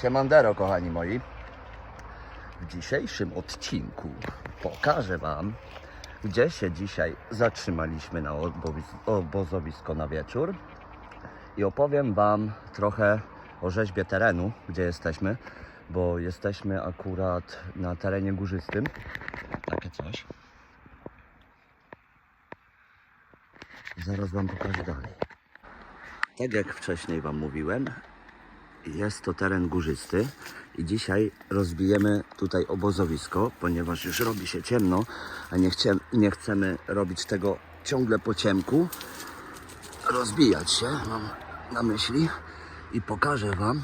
Siemandero, kochani moi. W dzisiejszym odcinku pokażę Wam, gdzie się dzisiaj zatrzymaliśmy na obozowisko na wieczór i opowiem Wam trochę o rzeźbie terenu, gdzie jesteśmy, bo jesteśmy akurat na terenie górzystym. Takie coś. Zaraz Wam pokażę dalej. Tak jak wcześniej Wam mówiłem, jest to teren górzysty i dzisiaj rozbijemy tutaj obozowisko, ponieważ już robi się ciemno, a nie, chcie, nie chcemy robić tego ciągle po ciemku. Rozbijać się mam na myśli i pokażę Wam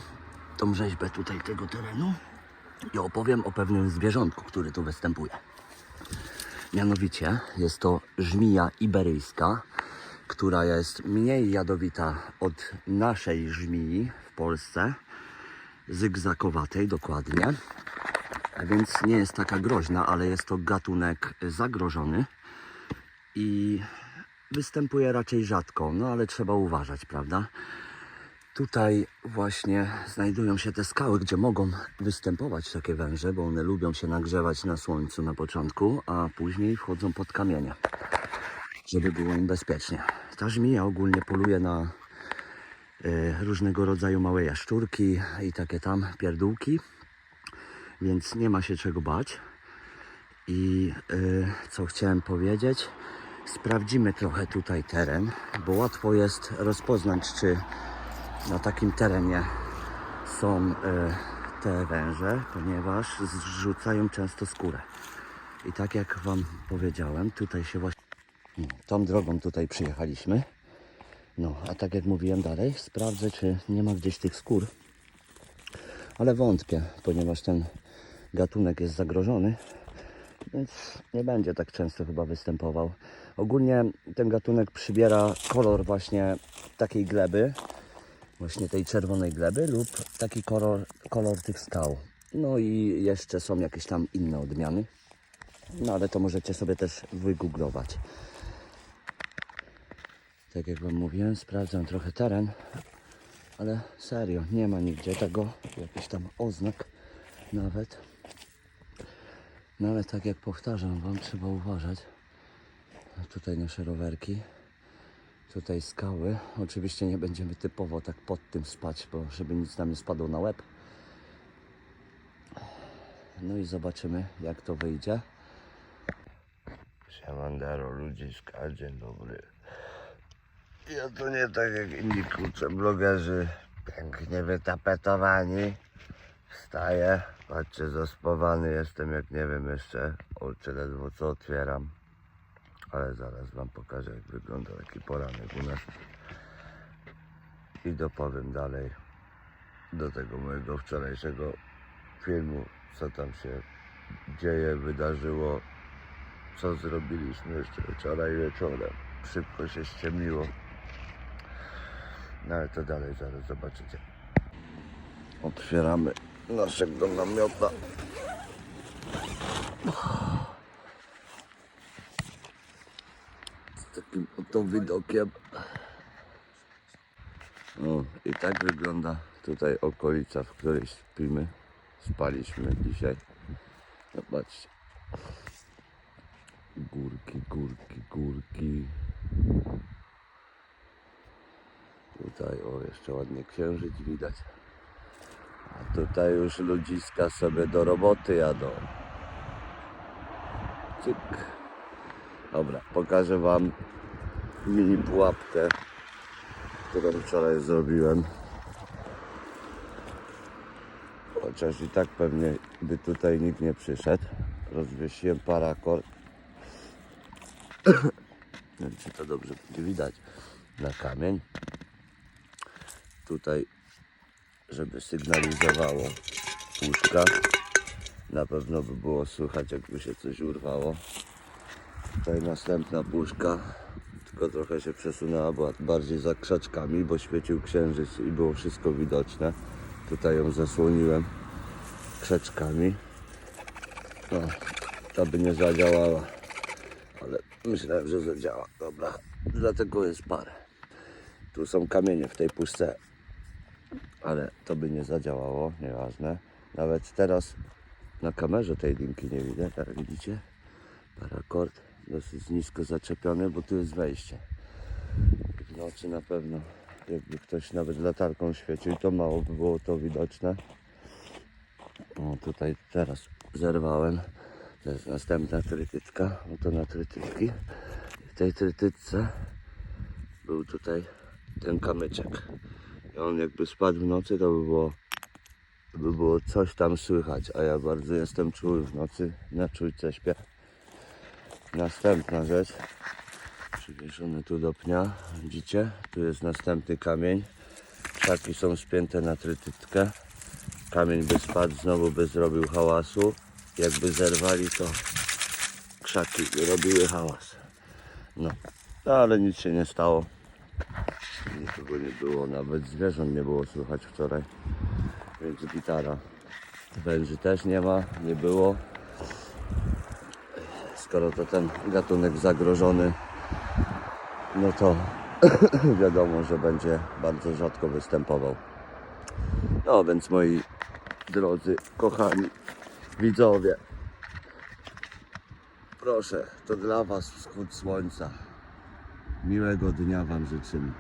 tą rzeźbę tutaj tego terenu i opowiem o pewnym zwierzątku, który tu występuje. Mianowicie jest to żmija iberyjska, która jest mniej jadowita od naszej żmii Polsce, zygzakowatej dokładnie. Więc nie jest taka groźna, ale jest to gatunek zagrożony i występuje raczej rzadko, no ale trzeba uważać, prawda? Tutaj właśnie znajdują się te skały, gdzie mogą występować takie węże, bo one lubią się nagrzewać na słońcu na początku, a później wchodzą pod kamienie, żeby było im bezpiecznie. Ta żmija ogólnie poluje na różnego rodzaju małe jaszczurki i takie tam pierdółki, więc nie ma się czego bać. I e, co chciałem powiedzieć, sprawdzimy trochę tutaj teren, bo łatwo jest rozpoznać, czy na takim terenie są e, te węże, ponieważ zrzucają często skórę. I tak jak Wam powiedziałem, tutaj się właśnie no, tą drogą tutaj przyjechaliśmy. No, a tak jak mówiłem dalej, sprawdzę, czy nie ma gdzieś tych skór. Ale wątpię, ponieważ ten gatunek jest zagrożony, więc nie będzie tak często chyba występował. Ogólnie ten gatunek przybiera kolor właśnie takiej gleby, właśnie tej czerwonej gleby lub taki kolor, kolor tych skał. No i jeszcze są jakieś tam inne odmiany. No ale to możecie sobie też wygooglować. Tak jak Wam mówiłem, sprawdzam trochę teren, ale serio, nie ma nigdzie tego, jakichś tam oznak nawet. No ale tak jak powtarzam Wam, trzeba uważać. Tutaj nasze rowerki, tutaj skały. Oczywiście nie będziemy typowo tak pod tym spać, bo żeby nic nam nie spadło na łeb. No i zobaczymy jak to wyjdzie. Siemandero, ludziska, dzień dobry. Ja to nie tak jak inni kurczę blogerzy, pięknie wytapetowani. Wstaję, patrzcie, zaspawany jestem jak nie wiem jeszcze, oczy ledwo co otwieram. Ale zaraz wam pokażę jak wygląda taki poranek u nas. I dopowiem dalej do tego mojego wczorajszego filmu, co tam się dzieje, wydarzyło, co zrobiliśmy jeszcze wczoraj wieczorem. Szybko się ściemniło. No ale to dalej zaraz zobaczycie. Otwieramy naszego namiota. Z takim oto widokiem. No i tak wygląda tutaj okolica, w której śpimy. Spaliśmy dzisiaj. Zobaczcie. Górki, górki, górki. Tutaj o jeszcze ładnie księżyc widać. A tutaj już ludziska sobie do roboty jadą. Cyk. Dobra, pokażę wam mini pułapkę, którą wczoraj zrobiłem. Chociaż i tak pewnie by tutaj nikt nie przyszedł. Rozwiesiłem parakord. Nie wiem, czy to dobrze będzie widać. Na kamień. Tutaj, żeby sygnalizowało puszka. Na pewno by było słychać, jakby się coś urwało. Tutaj następna puszka. Tylko trochę się przesunęła, była bardziej za krzaczkami, bo świecił księżyc i było wszystko widoczne. Tutaj ją zasłoniłem krzaczkami. No, to by nie zadziałała ale myślałem, że zadziała. Dobra, dlatego jest parę. Tu są kamienie w tej puszce, ale to by nie zadziałało, nieważne. Nawet teraz na kamerze tej linki nie widać, ale widzicie? Parakord dosyć nisko zaczepiony, bo tu jest wejście. W nocy na pewno, jakby ktoś nawet latarką świecił, to mało by było to widoczne. O, tutaj teraz zerwałem. To jest następna trytytka. Oto na trytytki. W tej trytytce był tutaj ten kamyczek. I on jakby spadł w nocy, to by było, by było coś tam słychać. A ja bardzo jestem czuły w nocy. Na czujce śpię. Następna rzecz. Przywieszony tu do pnia. Widzicie? Tu jest następny kamień. Krzaki są spięte na trytytkę. Kamień by spadł, znowu by zrobił hałasu. Jakby zerwali, to krzaki robiły hałas. No, no ale nic się nie stało. Nikogo nie było, nawet zwierząt nie było słychać wczoraj. Więc gitara. Węży też nie ma, nie było. Skoro to ten gatunek zagrożony, no to wiadomo, że będzie bardzo rzadko występował. No więc moi drodzy, kochani widzowie, proszę, to dla Was wschód słońca. Miłego dnia Wam życzymy.